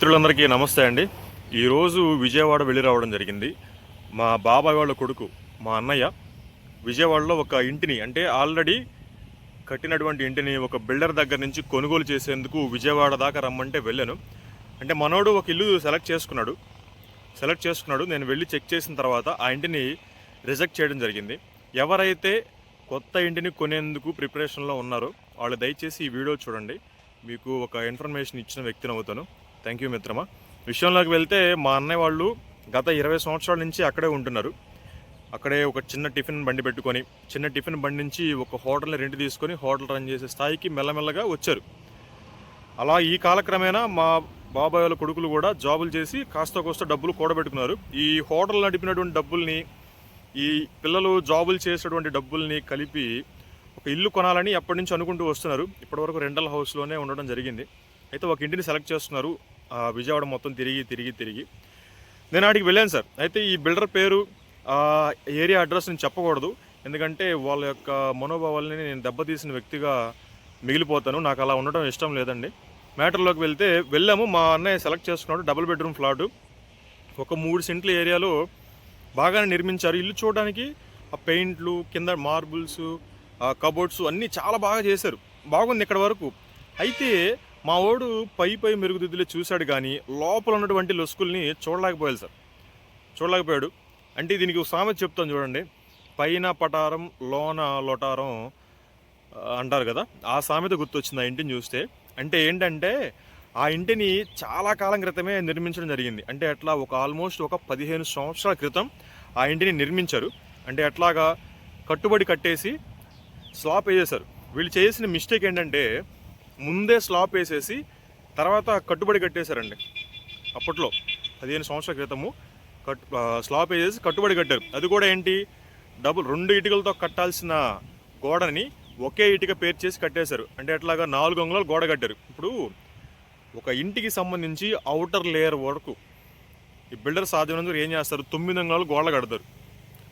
మిత్రులందరికీ నమస్తే అండి. ఈరోజు విజయవాడ వెళ్ళి రావడం జరిగింది. మా బాబాయ్ వాళ్ళ కొడుకు మా అన్నయ్య విజయవాడలో ఒక ఇంటిని అంటే ఆల్రెడీ కట్టినటువంటి ఇంటిని ఒక బిల్డర్ దగ్గర నుంచి కొనుగోలు చేసేందుకు విజయవాడ దాకా రమ్మంటే వెళ్ళాను. అంటే మనోడు ఒక ఇల్లు సెలెక్ట్ చేసుకున్నాడు. సెలెక్ట్ చేసుకున్నాడు. నేను వెళ్ళి చెక్ చేసిన తర్వాత ఆ ఇంటిని రిజెక్ట్ చేయడం జరిగింది. ఎవరైతే కొత్త ఇంటిని కొనేందుకు ప్రిపరేషన్లో ఉన్నారో వాళ్ళు దయచేసి ఈ వీడియో చూడండి. మీకు ఒక ఇన్ఫర్మేషన్ ఇచ్చిన వ్యక్తిని అవుతాను. థ్యాంక్ యూ మిత్రమా. విషయంలోకి వెళ్తే మా అన్నయ్య వాళ్ళు గత ఇరవై సంవత్సరాల నుంచి అక్కడే ఉంటున్నారు. అక్కడే ఒక చిన్న టిఫిన్ బండి పెట్టుకొని చిన్న టిఫిన్ బండి నుంచి ఒక హోటల్ని రెంట్ తీసుకొని హోటల్ రన్ చేసే స్థాయికి మెల్లమెల్లగా వచ్చారు. అలా ఈ కాలక్రమేణా మా బాబాయ్ వాళ్ళ కొడుకులు కూడా జాబులు చేసి కాస్త కోస్త డబ్బులు కూడబెట్టుకున్నారు. ఈ హోటల్ నడిపినటువంటి డబ్బుల్ని ఈ పిల్లలు జాబులు చేసేటువంటి డబ్బుల్ని కలిపి ఒక ఇల్లు కొనాలని ఎప్పటి నుంచి అనుకుంటూ వస్తున్నారు. ఇప్పటివరకు రెండల్ హౌస్లోనే ఉండడం జరిగింది. అయితే ఒక ఇంటిని సెలెక్ట్ చేస్తున్నారు. విజయవాడ మొత్తం తిరిగి తిరిగి తిరిగి. నేను ఆడికి వెళ్ళాను సార్. అయితే ఈ బిల్డర్ పేరు ఏరియా అడ్రస్ నేను చెప్పకూడదు. ఎందుకంటే వాళ్ళ యొక్క మనోభావాలని నేను దెబ్బతీసిన వ్యక్తిగా మిగిలిపోతాను. నాకు అలా ఉండడం ఇష్టం లేదండి. మ్యాటర్లోకి వెళ్తే వెళ్ళాము. మా అన్నయ్య సెలెక్ట్ చేసుకున్నాడు. Double bedroom flat. ఒక మూడు సెంట్ల ఏరియాలో బాగానే నిర్మించారు. ఇల్లు చూడడానికి ఆ పెయింట్లు కింద మార్బుల్స్ కబోర్డ్స్ అన్నీ చాలా బాగా చేశారు. బాగుంది ఇక్కడ వరకు. అయితే మా వాడు పై పై మెరుగుదిద్దులే చూశాడు కానీ లోపల ఉన్నటువంటి లొసుకుల్ని చూడలేకపోయాడు సార్. చూడలేకపోయాడు. అంటే దీనికి ఒక సామెత చెప్తాను చూడండి. పైన పటారం లోన లొటారం అంటారు కదా. ఆ సామెత గుర్తొచ్చింది ఆ ఇంటిని చూస్తే. అంటే ఏంటంటే ఆ ఇంటిని చాలా కాలం క్రితమే నిర్మించడం జరిగింది. అంటే ఎట్లా ఒక ఆల్మోస్ట్ ఒక పదిహేను సంవత్సరాల క్రితం ఆ ఇంటిని నిర్మించారు. అంటే ఎట్లాగా కట్టుబడి కట్టేసి స్లాప్ వేసేశారు. వీళ్ళు చేసిన మిస్టేక్ ఏంటంటే ముందే స్లాప్ వేసేసి తర్వాత కట్టుబడి కట్టేశారండి. అప్పట్లో పదిహేను సంవత్సరాల క్రితము కట్ స్లాప్ వేసేసి కట్టుబడి కట్టారు. అది కూడా ఏంటి? డబుల్ రెండు ఇటుకలతో కట్టాల్సిన గోడని ఒకే ఇటుక పేరు చేసి కట్టేశారు. అంటే అట్లాగా నాలుగు అంగుళాలు గోడ కట్టారు. ఇప్పుడు ఒక ఇంటికి సంబంధించి అవుటర్ లేయర్ వరకు ఈ బిల్డర్ సాధ్యమైనందుకు ఏం చేస్తారు? తొమ్మిది అంగుళాలు గోడలు కడతారు.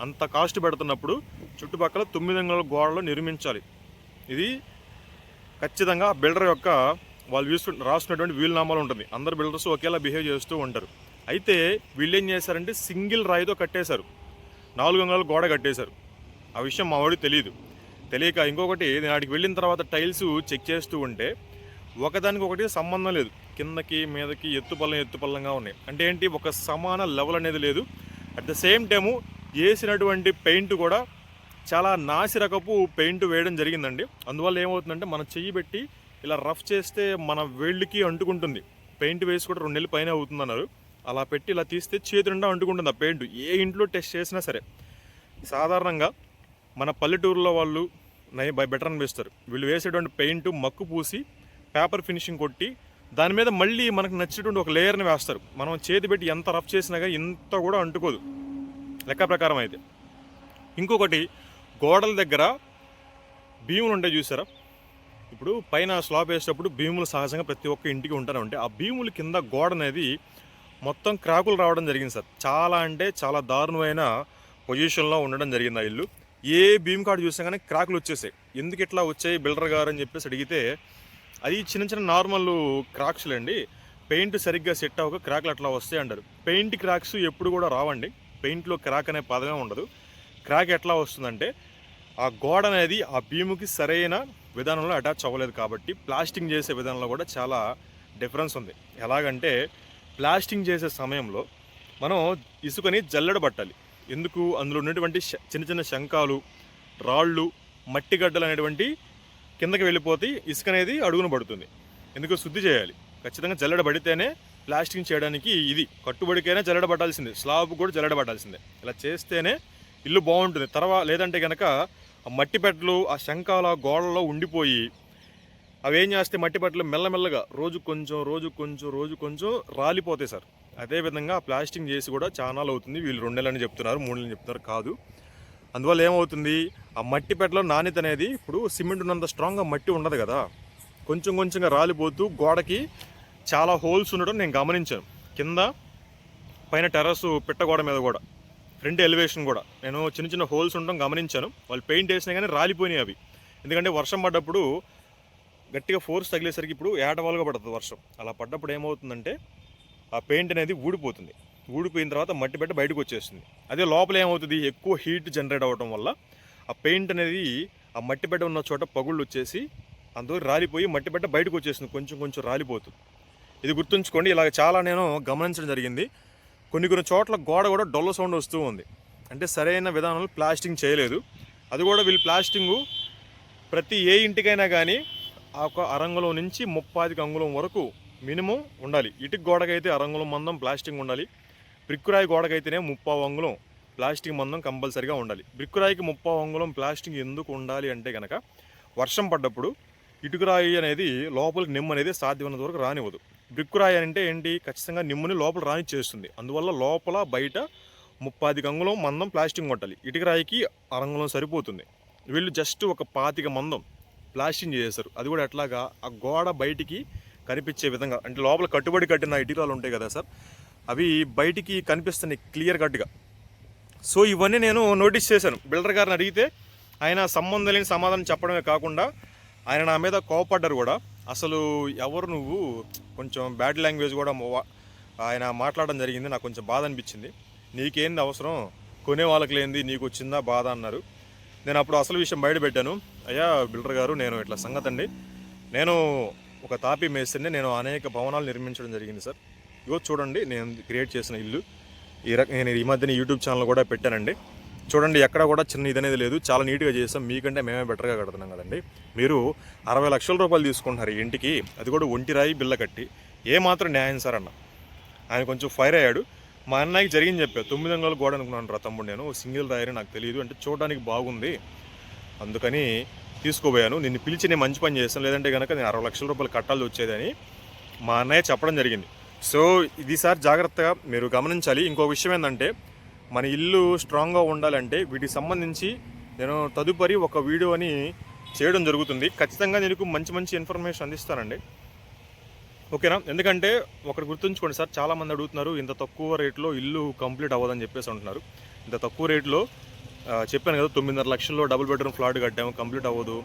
అంత కాస్ట్ పెడుతున్నప్పుడు చుట్టుపక్కల తొమ్మిది అంగుళాల గోడలు నిర్మించాలి. ఇది ఖచ్చితంగా బిల్డర్ యొక్క వాళ్ళు చూస్తు రాస్తున్నటువంటి వీలునామాలు ఉంటుంది. అందరు బిల్డర్స్ ఒకేలా బిహేవ్ చేస్తూ ఉంటారు. అయితే వీళ్ళు ఏం చేశారంటే సింగిల్ రాయితో కట్టేశారు. నాలుగు అంగుళాల గోడ కట్టేశారు. ఆ విషయం మా వాడికి తెలియదు తెలియక ఇంకొకటి నేను ఆడికి వెళ్ళిన తర్వాత టైల్స్ చెక్ చేస్తూ ఉంటే ఒకదానికి ఒకటి సంబంధం లేదు. కిందకి మీదకి ఎత్తుపల్లం ఎత్తుపల్లంగా ఉన్నాయి. అంటే ఏంటి? ఒక సమాన లెవెల్ అనేది లేదు. అట్ ద సేమ్ టైము వేసినటువంటి పెయింట్ కూడా చాలా నాసిరకపు పెయింట్ వేయడం జరిగిందండి. అందువల్ల ఏమవుతుందంటే మనం చెయ్యి పెట్టి ఇలా రఫ్ చేస్తే మన వేళ్ళకి అంటుకుంటుంది. పెయింట్ వేసి కూడా రెండు నెలలు పైన అవుతుందన్నారు. అలా పెట్టి ఇలా తీస్తే చేతి నిండా అంటుకుంటుంది ఆ పెయింట్. ఏ ఇంట్లో టెస్ట్ చేసినా సరే. సాధారణంగా మన పల్లెటూరులో వాళ్ళు నై బై బెటర్ అనిపిస్తారు వీళ్ళు వేసేటువంటి పెయింట్ మక్కు పూసి పేపర్ ఫినిషింగ్ కొట్టి దాని మీద మళ్ళీ మనకు నచ్చేటువంటి ఒక లేయర్ని వేస్తారు. మనం చేతి పెట్టి ఎంత రఫ్ చేసినా కానీ ఇంత కూడా అంటుకోదు. లెక్క ప్రకారం అయితే. ఇంకొకటి గోడల దగ్గర భీములు ఉంటాయి చూసారా? ఇప్పుడు పైన స్లాబ్ వేసేటప్పుడు భీములు సహజంగా ప్రతి ఒక్క ఇంటికి ఉంటానే ఉంటాయి ఆ భీములు కింద గోడ అనేది మొత్తం క్రాకులు రావడం జరిగింది సార్. చాలా అంటే చాలా దారుణమైన పొజిషన్లో ఉండడం జరిగింది ఆ ఇల్లు. ఏ భీమ్ కార్డు చూసినా కానీ క్రాకులు వచ్చేసాయి. ఎందుకు ఇట్లా వచ్చాయి? బిల్డర్ గారు అని చెప్పేసి అడిగితే అది చిన్న చిన్న నార్మల్ క్రాక్స్లు అండి. పెయింట్ సరిగ్గా సెట్ అవ్వక క్రాక్లు అట్లా వస్తాయి అంటారు. పెయింట్ క్రాక్స్ ఎప్పుడు కూడా రావండి. పెయింట్లో క్రాక్ అనే పదమే ఉండదు. క్రాక్ ఎట్లా వస్తుందంటే ఆ గోడ అనేది ఆ భీముకి సరైన విధానంలో అటాచ్ అవ్వలేదు కాబట్టి ప్లాస్టింగ్ చేసే విధానంలో కూడా చాలా డిఫరెన్స్ ఉంది. ఎలాగంటే ప్లాస్టింగ్ చేసే సమయంలో మనం ఇసుకని జల్లెడబట్టాలి ఎందుకు? అందులో ఉన్నటువంటి చిన్న చిన్న శంఖాలు రాళ్ళు మట్టి గడ్డలు అనేటువంటి కిందకి వెళ్ళిపోతే ఇసుక అనేది అడుగున పడుతుంది. ఎందుకు శుద్ధి చేయాలి. ఖచ్చితంగా జల్లెడ పడితేనే ప్లాస్టింగ్ చేయడానికి ఇది. కట్టుబడికైనా జల్లెడ పట్టాల్సిందే. స్లాబ్ కూడా జల్లెడ పట్టాల్సిందే. ఇలా చేస్తేనే ఇల్లు బాగుంటుంది. తర్వాత లేదంటే కనుక ఆ మట్టి పెట్టలు ఆ శంఖాల గోడల్లో ఉండిపోయి అవి ఏం చేస్తే మట్టి పెట్టలు మెల్లమెల్లగా రోజు కొంచెం రోజు కొంచెం రోజు కొంచెం రాలిపోతాయి సార్. అదేవిధంగా ప్లాస్టింగ్ చేసి కూడా చాలా అవుతుంది. వీళ్ళు రెండు నెలలని చెప్తున్నారు మూడు నెలలు చెప్తున్నారు కాదు. అందువల్ల ఏమవుతుంది? ఆ మట్టి పెట్టలో నాణ్యత అనేది ఇప్పుడు సిమెంట్ ఉన్నంత స్ట్రాంగ్గా మట్టి ఉండదు కదా. కొంచెం కొంచెంగా రాలిపోతూ గోడకి చాలా హోల్స్ ఉండడం నేను గమనించాను. కింద పైన టెర్రస్ పిట్టగోడ మీద కూడా. ఫ్రంట్ ఎలివేషన్ కూడా. నేను చిన్న చిన్న హోల్స్ ఉండడం గమనించాను. వాళ్ళు పెయింట్ వేసినా కానీ రాలిపోయినాయి అవి. ఎందుకంటే వర్షం పడ్డప్పుడు గట్టిగా ఫోర్స్ తగిలేసరికి ఇప్పుడు ఏటవాలుగా పడుతుంది వర్షం. అలా పడ్డప్పుడు ఏమవుతుందంటే ఆ పెయింట్ అనేది ఊడిపోతుంది. ఊడిపోయిన తర్వాత మట్టి పెట్ట బయటకు వచ్చేస్తుంది. అదే లోపల ఏమవుతుంది? ఎక్కువ హీట్ జనరేట్ అవ్వడం వల్ల ఆ పెయింట్ అనేది ఆ మట్టి పెట్ట ఉన్న చోట పగుళ్ళు వచ్చేసి అందులో రాలిపోయి మట్టి పెట్ట బయటకు వచ్చేస్తుంది. కొంచెం కొంచెం రాలిపోతుంది. ఇది గుర్తుంచుకోండి. ఇలాగ చాలా నేను గమనించడం జరిగింది. కొన్ని కొన్ని చోట్ల గోడ కూడా డొల్ల సౌండ్ వస్తూ ఉంది. అంటే సరైన విధానంలో ప్లాస్టింగ్ చేయలేదు. అది కూడా వీళ్ళు ప్లాస్టింగు ప్రతి ఏ ఇంటికైనా కానీ ఆ ఒక అరంగులం నుంచి ముప్పాదికి అంగుళం వరకు మినిమం ఉండాలి. ఇటుకు గోడకైతే అరంగులం మందం ప్లాస్టింగ్ ఉండాలి. బ్రిక్కురాయి గోడకైతేనే ముప్పావు అంగుళం ప్లాస్టింగ్ మందం కంపల్సరిగా ఉండాలి. బ్రిక్కురాయికి ముప్పావు అంగుళం ప్లాస్టింగ్ ఎందుకు ఉండాలి అంటే కనుక వర్షం పడ్డప్పుడు ఇటుకురాయి అనేది లోపలికి నిమ్ము అనేది సాధ్యమైనంత వరకు రానివ్వదు. బ్రిక్కురాయి అంటే ఏంటి? ఖచ్చితంగా నిమ్ముని లోపల రానిచ్చేస్తుంది అందువల్ల లోపల బయట ముప్పాది గంగులం మందం ప్లాస్టింగ్ కొట్టాలి. ఇటుక రాయికి అరంగుళం సరిపోతుంది. వీళ్ళు జస్ట్ ఒక పాతిక మందం ప్లాస్టింగ్ చేసేస్తారు అది కూడా ఎట్లాగా? ఆ గోడ బయటికి కనిపించే విధంగా. అంటే లోపల కట్టుబడి కట్టిన ఇటుకరాలు ఉంటాయి కదా సార్? అవి బయటికి కనిపిస్తున్నాయి క్లియర్ కట్గా. సో ఇవన్నీ నేను నోటీస్ చేశాను. బిల్డర్ గారిని అడిగితే ఆయన సంబంధం లేని సమాధానం చెప్పడమే కాకుండా ఆయన నా మీద కోపడ్డారు కూడా. అసలు ఎవరు నువ్వు? కొంచెం బ్యాడ్ లాంగ్వేజ్ కూడా ఆయన మాట్లాడడం జరిగింది నాకు కొంచెం బాధ అనిపించింది. నీకేంది అవసరం? కొనే వాళ్ళకి లేనిది నీకు వచ్చిందా బాధ అన్నారు. నేను అప్పుడు అసలు విషయం బయట పెట్టాను. అయ్యా బిల్డర్ గారు నేను ఇట్లా సంగతి అండి. నేను ఒక తాపీ మేస్త్రిని నేను అనేక భవనాలు నిర్మించడం జరిగింది సార్. ఇవో చూడండి నేను క్రియేట్ చేసిన ఇల్లు. ఈ రక నేను ఈ మధ్యన యూట్యూబ్ ఛానల్ కూడా పెట్టానండి. చూడండి ఎక్కడ కూడా చిన్న ఇది అనేది లేదు. చాలా నీట్గా చేస్తాం మీకంటే మేమే బెటర్గా కడుతున్నాం కదండి. మీరు అరవై లక్షల రూపాయలు తీసుకుంటున్నారు ఇంటికి. అది కూడా ఒంటి రాయి బిల్ల కట్టి. ఏమాత్రం న్యాయం సార్ అన్న. ఆయన కొంచెం ఫైర్ అయ్యాడు. మా అన్నయ్యకి జరిగింది చెప్పా. తొమ్మిది వందల గోడ అనుకున్నాను రా తమ్ముడు నేను. సింగిల్ రాయని నాకు తెలియదు. అంటే చూడడానికి బాగుంది. అందుకని తీసుకోపోయాను నిన్ను పిలిచి నేను మంచి పని చేస్తాను. లేదంటే కనుక నేను అరవై లక్షల రూపాయలు కట్టాల్సి వచ్చేదని మా అన్నయ్య చెప్పడం జరిగింది. సో ఇది సార్ జాగ్రత్తగా మీరు గమనించాలి. ఇంకో విషయం ఏంటంటే మన ఇల్లు స్ట్రాంగ్గా ఉండాలంటే వీటికి సంబంధించి నేను తదుపరి ఒక వీడియోని చేయడం జరుగుతుంది. ఖచ్చితంగా నేను మంచి మంచి ఇన్ఫర్మేషన్ అందిస్తానండి. ఓకేనా? ఎందుకంటే ఒకటి గుర్తుంచుకోండి సార్ చాలామంది అడుగుతున్నారు ఇంత తక్కువ రేట్లో ఇల్లు కంప్లీట్ అవ్వదని చెప్పేసి అంటున్నారు. ఇంత తక్కువ రేట్లో చెప్పాను కదా తొమ్మిదిన్నర లక్షల్లో డబుల్ బెడ్రూమ్ ఫ్లాట్ కట్టాము కంప్లీట్ అవ్వదు.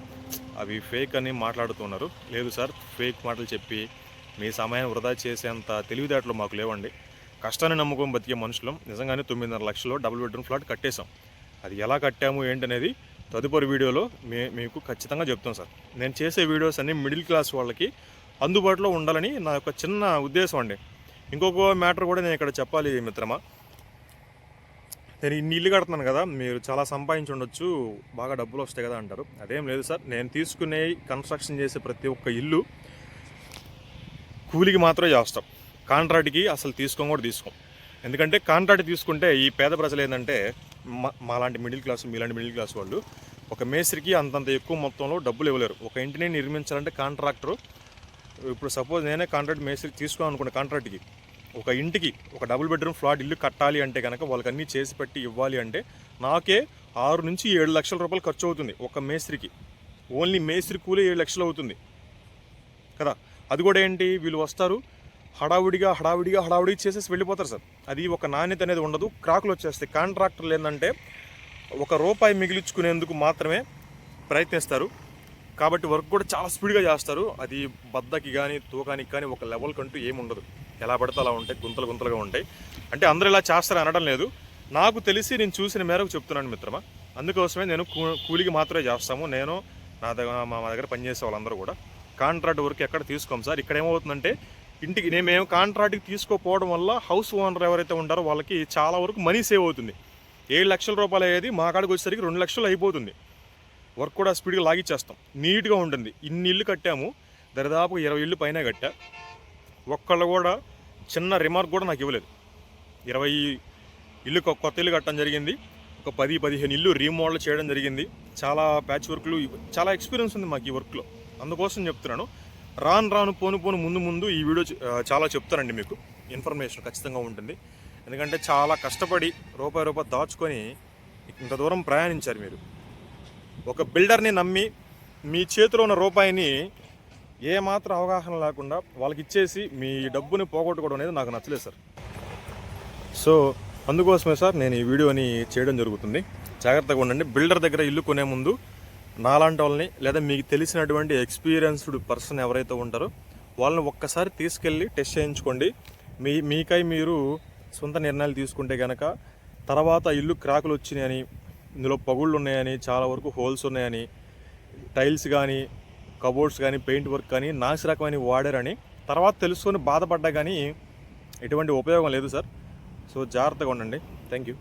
అవి ఫేక్ అని మాట్లాడుతున్నారు. లేదు సార్ ఫేక్ మాటలు చెప్పి మీ సమయం వృధా చేసేంత తెలివితేటలు మాకు లేవండి. కష్టాన్ని నమ్ముకొని బతికే మనుషులం. నిజంగానే తొమ్మిదిన్నర లక్షల్లో డబుల్ బెడ్రూమ్ ఫ్లాట్ కట్టేశాం. అది ఎలా కట్టాము ఏంటనేది తదుపరి వీడియోలో మే మీకు ఖచ్చితంగా చెప్తాం సార్. నేను చేసే వీడియోస్ అన్ని మిడిల్ క్లాస్ వాళ్ళకి అందుబాటులో ఉండాలని నా యొక్క చిన్న ఉద్దేశం అండి. ఇంకొక మ్యాటర్ కూడా నేను ఇక్కడ చెప్పాలి మిత్రమా. నేను ఇన్ని ఇల్లు కడుతున్నాను కదా మీరు చాలా సంపాదించి ఉండొచ్చు బాగా డబ్బులు వస్తాయి కదా అంటారు. అదేం లేదు సార్ నేను తీసుకునే కన్స్ట్రక్షన్ చేసే ప్రతి ఒక్క ఇల్లు కూలికి మాత్రమే చేస్తాం. కాంట్రాక్ట్కి అసలు తీసుకోం కూడా తీసుకోం. ఎందుకంటే కాంట్రాక్ట్ తీసుకుంటే ఈ పేద ప్రజలు ఏంటంటే మా మాలాంటి మిడిల్ క్లాస్ మీలాంటి మిడిల్ క్లాస్ వాళ్ళు ఒక మేస్త్రికి అంతంత ఎక్కువ మొత్తంలో డబ్బులు ఇవ్వలేరు. ఒక ఇంటిని నిర్మించాలంటే కాంట్రాక్టర్ ఇప్పుడు సపోజ్ నేనే కాంట్రాక్ట్ మేస్త్రి తీసుకోవాలనుకున్న కాంట్రాక్ట్కి ఒక ఇంటికి ఒక డబుల్ బెడ్రూమ్ ఫ్లాట్ ఇల్లు కట్టాలి అంటే కనుక వాళ్ళకి అన్నీ చేసి పెట్టి ఇవ్వాలి అంటే నాకే ఆరు నుంచి ఏడు లక్షల రూపాయలు ఖర్చు అవుతుంది ఒక మేస్త్రికి. ఓన్లీ మేస్త్రి కూలీ ఏడు లక్షలు అవుతుంది. కదా? అది కూడా ఏంటి? వీళ్ళు వస్తారు హడావుడిగా హడావుడిగా హడావుడిగా చేసేసి వెళ్ళిపోతారు సార్. అది ఒక నాణ్యత అనేది ఉండదు. క్రాకులు వచ్చేస్తాయి. కాంట్రాక్టర్లు ఏంటంటే ఒక రూపాయి మిగిలించుకునేందుకు మాత్రమే ప్రయత్నిస్తారు. కాబట్టి వర్క్ కూడా చాలా స్పీడ్గా చేస్తారు. అది బద్దకి కానీ తూకానికి కానీ ఒక లెవెల్ కంటూ ఏమి ఉండదు. ఎలా పడితే అలా ఉంటాయి. గుంతలు గుంతలుగా ఉంటాయి. అంటే అందరూ ఇలా చేస్తారు అనడం లేదు. నాకు తెలిసి నేను చూసిన మేరకు చెప్తున్నాను మిత్రమా. అందుకోసమే నేను కూ- కూలికి మాత్రమే చేస్తాము. నేను నా దగ్గర మా మా దగ్గర పనిచేసే వాళ్ళందరూ కూడా. కాంట్రాక్ట్ వర్క్ ఎక్కడ తీసుకోం సార్. ఇక్కడ ఏమవుతుందంటే ఇంటికి నేను మేము కాంట్రాక్ట్కి తీసుకోపోవడం వల్ల హౌస్ ఓనర్ ఎవరైతే ఉంటారో వాళ్ళకి చాలా వరకు మనీ సేవ్ అవుతుంది. ఏడు లక్షల రూపాయలు అయ్యేది మా కాడికి వచ్చేసరికి రెండు లక్షలు అయిపోతుంది. వర్క్ కూడా స్పీడ్గా లాగిచ్చేస్తాం. నీట్గా ఉంటుంది. ఇన్ని ఇల్లు కట్టాము. దరిదాపు ఇరవై ఇల్లు పైన కట్టా. ఒక్కళ్ళు కూడా చిన్న రిమార్క్ కూడా నాకు ఇవ్వలేదు. ఇరవై ఇల్లు కొత్త ఇల్లు కట్టడం జరిగింది. ఒక పది పదిహేను ఇల్లు రీమోడల్ చేయడం జరిగింది. చాలా ప్యాచ్ వర్క్లు చాలా ఎక్స్పీరియన్స్ ఉంది మాకు ఈ వర్క్లో అందుకోసం చెప్తున్నాను. రాను రాను పోను పోను ముందు ముందు ఈ వీడియో చాలా చెప్తానండి మీకు. ఇన్ఫర్మేషన్ ఖచ్చితంగా ఉంటుంది. ఎందుకంటే చాలా కష్టపడి రూపాయి రూపాయి దాచుకొని ఇంత దూరం ప్రయాణించారు మీరు. ఒక బిల్డర్ని నమ్మి మీ చేతిలో ఉన్న రూపాయిని ఏమాత్రం అవగాహన లేకుండా వాళ్ళకి ఇచ్చేసి మీ డబ్బుని పోగొట్టుకోవడం అనేది నాకు నచ్చలేదు సార్. సో అందుకోసమే సార్ నేను ఈ వీడియోని చేయడం జరుగుతుంది. జాగ్రత్తగా ఉండండి. బిల్డర్ దగ్గర ఇల్లు కొనే ముందు నాలాంటి వాళ్ళని లేదా మీకు తెలిసినటువంటి ఎక్స్పీరియన్స్డ్ పర్సన్ ఎవరైతే ఉంటారో వాళ్ళని ఒక్కసారి తీసుకెళ్ళి టెస్ట్ చేయించుకోండి. మీ మీకై మీరు సొంత నిర్ణయాలు తీసుకుంటే కనుక తర్వాత ఇల్లు క్రాకులు వచ్చినాయని ఇందులో పగుళ్ళు ఉన్నాయని చాలా వరకు హోల్స్ ఉన్నాయని టైల్స్ కానీ కబోర్డ్స్ కానీ పెయింట్ వర్క్ కానీ నాసి రకమైన వాడారని తర్వాత తెలుసుకొని బాధపడ్డా కానీ ఎటువంటి ఉపయోగం లేదు సార్. సో జాగ్రత్తగా ఉండండి. Thank you.